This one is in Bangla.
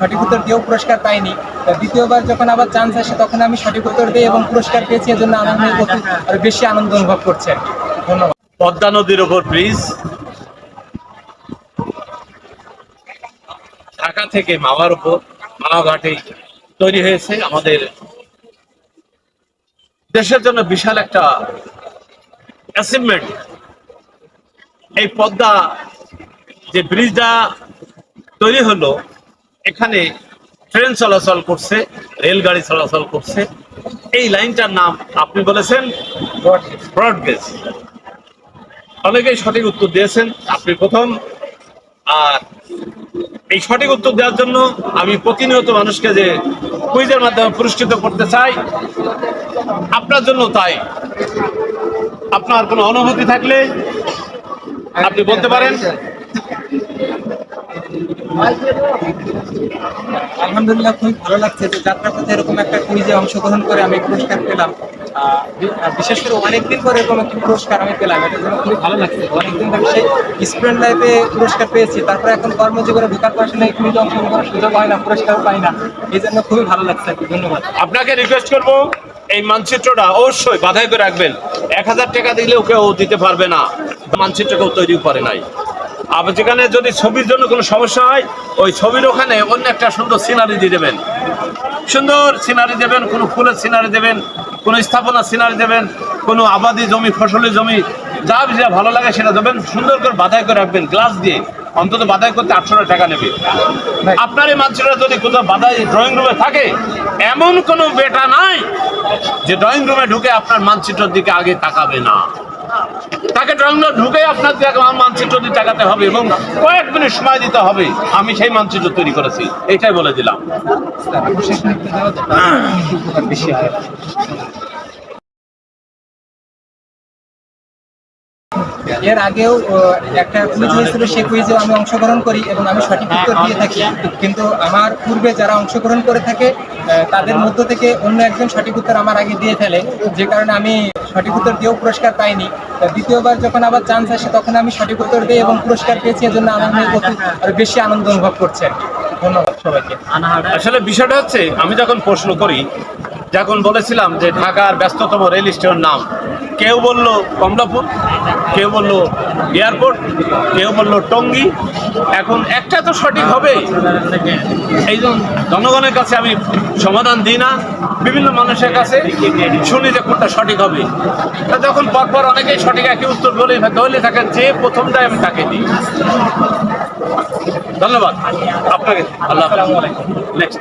সঠিক উত্তর দিয়েও পুরস্কার পাইনি দ্বিতীয়বার যখন আবার চান্স আসে, তখন আমি সঠিক উত্তর দিই এবং পুরস্কার পেয়েছি, এজন্য আনন্দ আরও বেশি আনন্দ অনুভব করছি। ধন্যবাদ। পদ্মা নদীর ওপর ব্রিজ ঢাকা থেকে মাওয়ার উপর মাওয়াঘাটে তৈরি হয়েছে আমাদের দেশের জন্য বিশাল একটা অ্যাচিভমেন্ট এই পদ্মা যে ব্রিজটা তৈরি হলো এখানে ট্রেন চলাচল করছে, রেলগাড়ি চলাচল করছে। এই লাইনটার নাম আপনি বলেছেন, ব্রডগেজ। অনেকেই সঠিক উত্তর দিয়েছেন, আপনি প্রথম। আর এই সঠিক উত্তর দেওয়ার জন্য আমি প্রতিনিয়ত মানুষকে যে কুইজের মাধ্যমে পুরস্কৃত করতে চাই, আপনার জন্য তাই। আপনার কোনো অনুভূতি থাকলে আপনি বলতে পারেন। আলহামদুলিল্লাহ, খুবই ভালো লাগছে যে যাত্রাপথে এরকম একটা কুইজে অংশগ্রহণ করে আমি পুরস্কার পেলাম। বিশেষ করে অনেকদিন পরে এরকম একটি পুরস্কার আমি পেলাম। এটা জন্য খুবই ভালো লাগছে। অনেকদিন ধরে স্টুডেন্ট লাইফে পুরস্কার পেয়েছি। তারপরে এখন কর্মজীবনে ঢোকার পর আসলে কুইজে অংশগ্রহণ করার সুযোগ হয় না পুরস্কার পাই না। এই জন্য খুবই ভালো লাগছে ধন্যবাদ। আপনাকে রিকোয়েস্ট করব, এই মানচিত্রটা অবশ্যই বাধাই করে রাখবেন। এক হাজার টাকা ওকে ও দিতে পারবে না। মানচিত্র কেউ তৈরি করে নাই। আবার যেখানে যদি ছবির জন্য কোনো সমস্যা হয় ওই ছবির ওখানে অন্য একটা সুন্দর সিনারি দিয়ে দেবেন। সুন্দর সিনারি দেবেন কোনো ফুলের সিনারি দেবেন কোনো স্থাপনা সিনারি দেবেন কোনো আবাদি জমি ফসলি জমি যা যা ভালো লাগে সেটা দেবেন সুন্দর করে বাধাই করে রাখবেন গ্লাস দিয়ে। অন্তত বাধাই করতে আটশো টাকা নেবে। আপনার এই মানচিত্রটা যদি কোথাও বাধাই ড্রয়িং রুমে থাকে এমন কোনো বেটা নাই যে ড্রয়িং রুমে ঢুকে আপনার মানচিত্রের দিকে আগে তাকাবে না। তাকে ঢুকে আপনার দিকে আমার মানচিত্র দিয়ে তাকাতে হবে এবং কয়েক মিনিট সময় দিতে হবে। আমি সেই মানচিত্র তৈরি করেছি। এটাই বলে দিলাম। এর আগেও একটা কুইজ হয়েছিল সেই কুইজেও আমি অংশগ্রহণ করি এবং আমি সঠিক উত্তর দিয়ে থাকি। কিন্তু আমার পূর্বে যারা অংশগ্রহণ করে থাকে তাদের মধ্য থেকে অন্য একজন সঠিক উত্তর আমার আগে দিয়ে ফেলে। যে কারণে আমি সঠিক উত্তর দিয়েও পুরস্কার পাইনি। দ্বিতীয়বার যখন আবার চান্স আসে, তখন আমি সঠিক উত্তর দিই এবং পুরস্কার পেয়েছি এর জন্য আনন্দ আরও বেশি আনন্দ অনুভব করছে আর কি। ধন্যবাদ সবাইকে আসলে বিষয়টা হচ্ছে, আমি যখন প্রশ্ন করি যখন বলেছিলাম যে ঢাকার ব্যস্ততম রেল স্টেশন নাম, কেউ বলল কমলাপুর, কেউ বলল এয়ারপোর্ট, কেউ বলল টঙ্গি, এখন একটা তো সঠিক হবে। এই জনগণের কাছে আমি সমাধান দিই না, বিভিন্ন মানুষের কাছে শুনি যে কোনটা সঠিক হবে। যখন পরপর অনেকেই সঠিক একই উত্তর বলে দলে থাকেন যে প্রথমটাই আমি তাকে দিই। ধন্যবাদ। আপনাকে, আল্লাহ নেক্সট